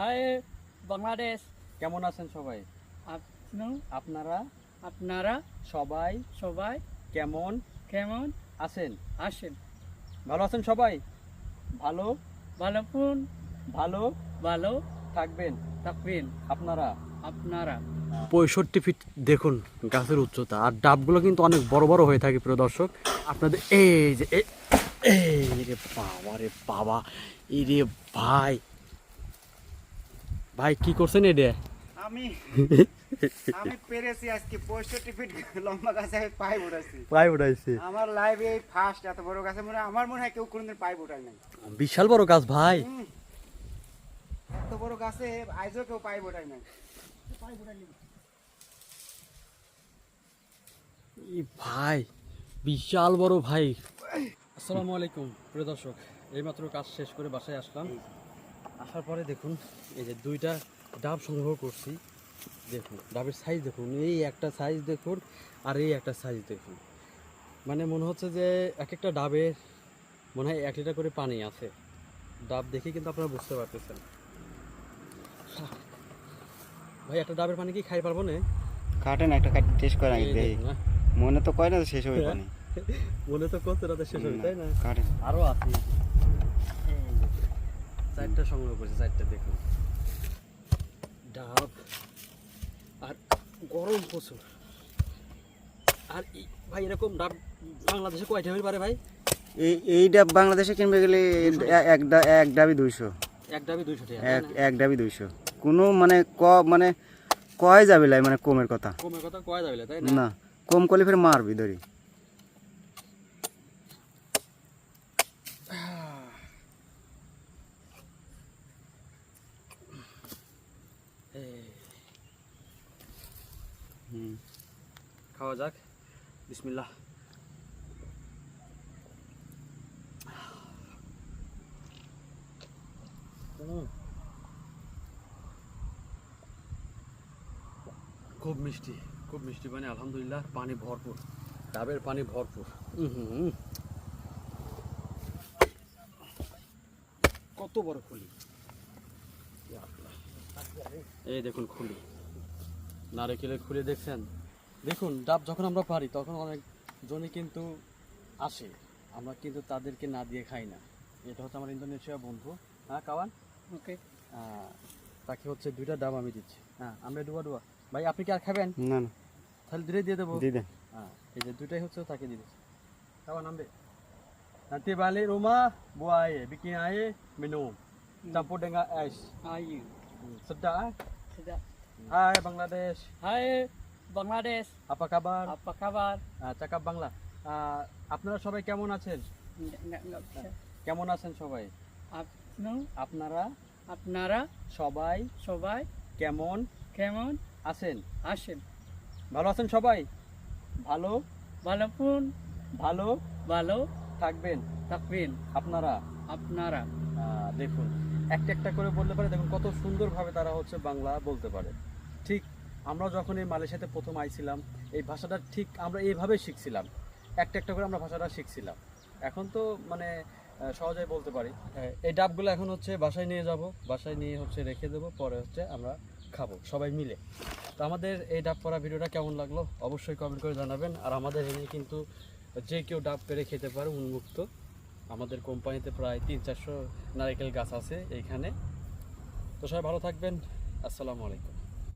High Bangladesh. কেমন আছেন সবাই? আপনি আপনারা? আপনারা? সবাই? সবাই? কেমন? কেমন? আছেন? আছেন ভালো আছেন সবাই? ভালো? ভালোপুন ভালো? ভালো। থাকবেন? থাকবেন। আপনারা? আপনারা? পঁয়ষট্টি ফিট দেখুন গাছের উচ্চতা। আর ডাবগুলো কিন্তু অনেক বড় বড় হয়ে থাকে প্রিয় দর্শক। আপনাদের এই যে এই রে বাবা রে বাবা এই রে ভাই। ভাই কি করছেন এটা আমি আমি পেরেছি আজকে ফিট লম্বা গাছে আমি পাইপ উঠাচ্ছি প্রায় উঠাইছে। আমার লাইফে এই ফার্স্ট এত বড় গাছে মনে আমার মনে হয় কেউ কোনোদিন পাইপ উঠায় নাই। বিশাল বড় গাছ ভাই। এত বড় গাছে আজও কেউ পাইপ উঠায় নাই। পাইপ ভাই বিশাল বড় ভাই। আসসালামু আলাইকুম প্রিয় দর্শক এইমাত্র কাজ শেষ করে বাসায় আসলাম। আসার পরে দেখুন এই যে দুইটা ডাব সংগ্রহ করছি। দেখুন ডাবের সাইজ দেখুন এই একটা সাইজ দেখুন আর এই একটা সাইজ দেখুন। মানে মনে হচ্ছে যে এক একটা ডাবের মনে হয় এক লিটার করে পানি আছে। ডাব দেখে কিন্তু আপনারা বুঝতে পারতেছেন। ভাই একটা ডাবের পানি কি খাই পারব না? কাটেন একটা কাটি টেস্ট করে দেখুন, না? মনে তো কয় না শেষ হবে পানি। মনে তো করতে রাতে শেষ হবে তাই না? কাটেন আরও আছে। চারটা সংগ্রহ করেছে চারটা দেখুন। ডাব আর গরম প্রচুর আর এই- ভাই এরকম ডাব বাংলাদেশে কয়টা হতে পারে ভাই? এই এই ডাব বাংলাদেশে কিনবে গেলে এক ডা- এক ডাবি দুইশো। এক ডাবে দুইশো এক এক ডাবি দুইশো। কোনো মানে ক মানে কয় যাবে লাই? মানে কমের কথা। কমের কথা কয় যাবে তাই না? না কম করলে ফের মারবি ধরি। খাওয়া যাক। বিসমিল্লাহ। খুব মিষ্টি খুব মিষ্টি মানে আলহামদুলিল্লাহ পানি ভরপুর, ডাবের পানি ভরপুর। কত বড় খুলি? এই দেখুন খুলি। নারিকেলের খুলে দেখছেন? দেখুন ডাব যখন আমরা পারি তখন অনেক জনই কিন্তু আসে। আমরা কিন্তু তাদেরকে না দিয়ে খাই না। এটা হচ্ছে আমার ইন্দোনেশিয়া বন্ধু। হ্যাঁ কাওয়ান? ওকে। তাকে হচ্ছে দুইটা ডাব আমি দিচ্ছি। হ্যাঁ আমরা ডুবা ডুবা ভাই আপনি কি আর খাবেন? না না। তাহলে ধীরে দিয়ে দেবো। দিয়ে দেন। হ্যাঁ এই যে দুইটাই হচ্ছে তাকে দিয়ে দিচ্ছি। কাওয়ান নামবে? Nanti balik rumah buah air, bikin air, minum. Campur dengan ais. আয়ু Hmm, Sedap eh? sedap Hai Bangladesh. Hi Bangladesh Apa kabar? apa kabar? আহ, চাকাপ বাংলা আপনারা সবাই কেমন আছেন? কেমন আছেন সবাই? আপনি? আপনারা? আপনারা? সবাই? সবাই? কেমন? কেমন? আছেন? আছেন। ভালো আছেন সবাই? ভালো? ভালোপুন ভালো? ভালো? থাকবেন? থাকবেন। আপনারা? আপনারা। আহ, দেখুন একটা একটা করে বলতে পারে দেখুন কত সুন্দরভাবে তারা হচ্ছে বাংলা বলতে পারে। ঠিক আমরা যখন এই মালয়েশিয়াতে প্রথম আইছিলাম, এই ভাষাটা ঠিক আমরা এইভাবেই শিখছিলাম। একটা একটা করে আমরা ভাষাটা শিখছিলাম। এখন তো মানে সহজেই বলতে পারি। এই ডাবগুলো এখন হচ্ছে বাসায় নিয়ে যাব, বাসায় নিয়ে হচ্ছে রেখে দেবো, পরে হচ্ছে আমরা খাব, সবাই মিলে। তো আমাদের এই ডাব করা ভিডিওটা কেমন লাগল অবশ্যই কমেন্ট করে জানাবেন। আর আমাদের এনে কিন্তু যে কেউ ডাব পেরে খেতে পারে উন্মুক্ত। আমাদের কোম্পানিতে প্রায় তিন চারশো নারিকেল গাছ আছে এইখানে তো সবাই ভালো থাকবেন। আসসালামু আলাইকুম।